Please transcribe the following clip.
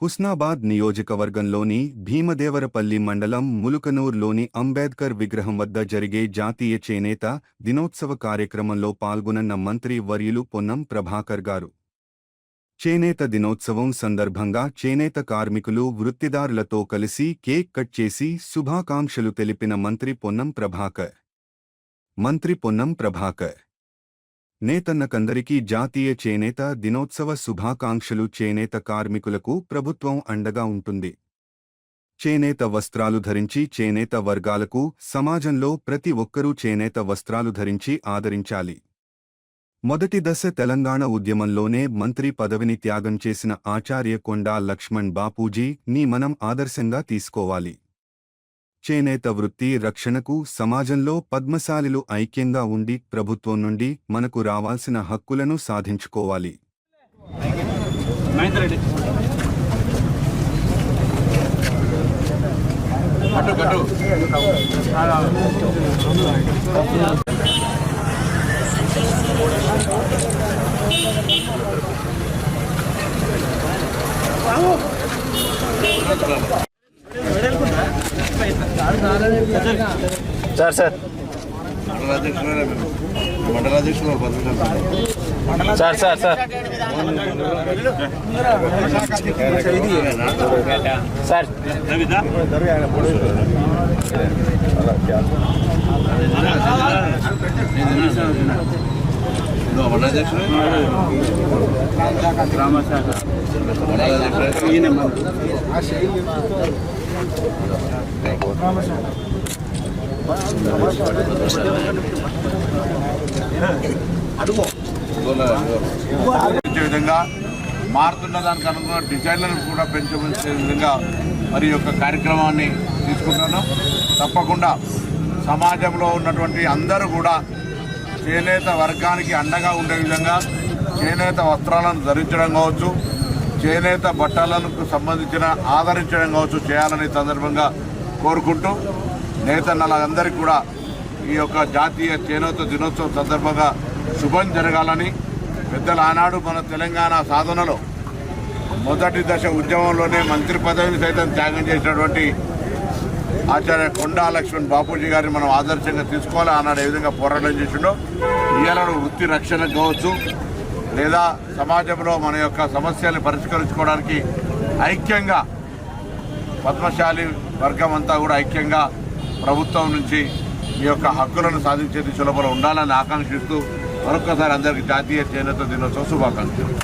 హుస్నాబాద్ నియోజకవర్గంలోని భీమదేవరపల్లి మండలం ములుకనూర్లోని అంబేద్కర్ విగ్రహం వద్ద జరిగే జాతీయ చేనేత దినోత్సవ కార్యక్రమంలో పాల్గొనన్న మంత్రి వర్యులు పొన్నం ప్రభాకర్ గారు. చేనేత దినోత్సవం సందర్భంగా చేనేత కార్మికులు వృత్తిదారులతో కలిసి కేక్ కట్ చేసి శుభాకాంక్షలు తెలిపిన మంత్రి పొన్నం ప్రభాకర్. మంత్రి పొన్నం ప్రభాకర్. నేతన్నకందరికీ జాతీయ చేనేత దినోత్సవ శుభాకాంక్షలు చేనేత కార్మికులకు ప్రభుత్వం అండగా ఉంటుంది. చేనేత వస్త్రాలు ధరించి చేనేత వర్గాలకు సమాజంలో ప్రతి ఒక్కరూ చేనేత వస్త్రాలు ధరించి ఆదరించాలి. మొదటి దశ తెలంగాణ ఉద్యమంలోనే మంత్రి పదవిని త్యాగం చేసిన ఆచార్య కొండా లక్ష్మణ్ బాపూజీ ని మనం ఆదర్శంగా తీసుకోవాలి. చేనేత వృత్తి రక్షణకు సమాజంలో పద్మశాలిలు ఐక్యంగా ఉండి ప్రభుత్వం నుండి మనకు రావాల్సిన హక్కులను సాధించుకోవాలి. Mahender sir sir. Sir sir sir. Sir. గ్రామశాఖ పెంచే విధంగా మారుతున్న దానికి అనుగుణ డిజైన్లను కూడా పెంచే విధంగా మరి యొక్క కార్యక్రమాన్ని తీసుకుంటున్నాం. తప్పకుండా సమాజంలో ఉన్నటువంటి అందరూ కూడా చేనేత వర్గానికి అండగా ఉండే విధంగా చేనేత వస్త్రాలను ధరించడం కావచ్చు చేనేత బట్టలకు సంబంధించిన ఆదరించడం కావచ్చు చేయాలని సందర్భంగా కోరుకుంటూ నేతన్నలందరికీ కూడా ఈ యొక్క జాతీయ చేనేత దినోత్సవం సందర్భంగా శుభం జరగాలని పెద్దలు ఆనాడు మన తెలంగాణ సాధనలో మొదటి దశ ఉద్యమంలోనే మంత్రి పదవిని సైతం త్యాగం చేసినటువంటి ఆచార్య కొండా లక్ష్మణ్ బాపూజీ గారిని మనం ఆదర్శంగా తీసుకోవాలి. ఆనాడు ఏ విధంగా పోరాటం చేసిండో ఇయ్యాలను వృత్తి రక్షణ కావచ్చు లేదా సమాజంలో మన యొక్క సమస్యల్ని పరిష్కరించుకోవడానికి ఐక్యంగా పద్మశాలి వర్గం అంతా కూడా ఐక్యంగా ప్రభుత్వం నుంచి ఈ యొక్క హక్కులను సాధించే దిశలో ఉండాలని ఆకాంక్షిస్తూ మరొకసారి అందరికీ జాతీయ చేనేత దినోత్సవ శుభాకాంక్షలు.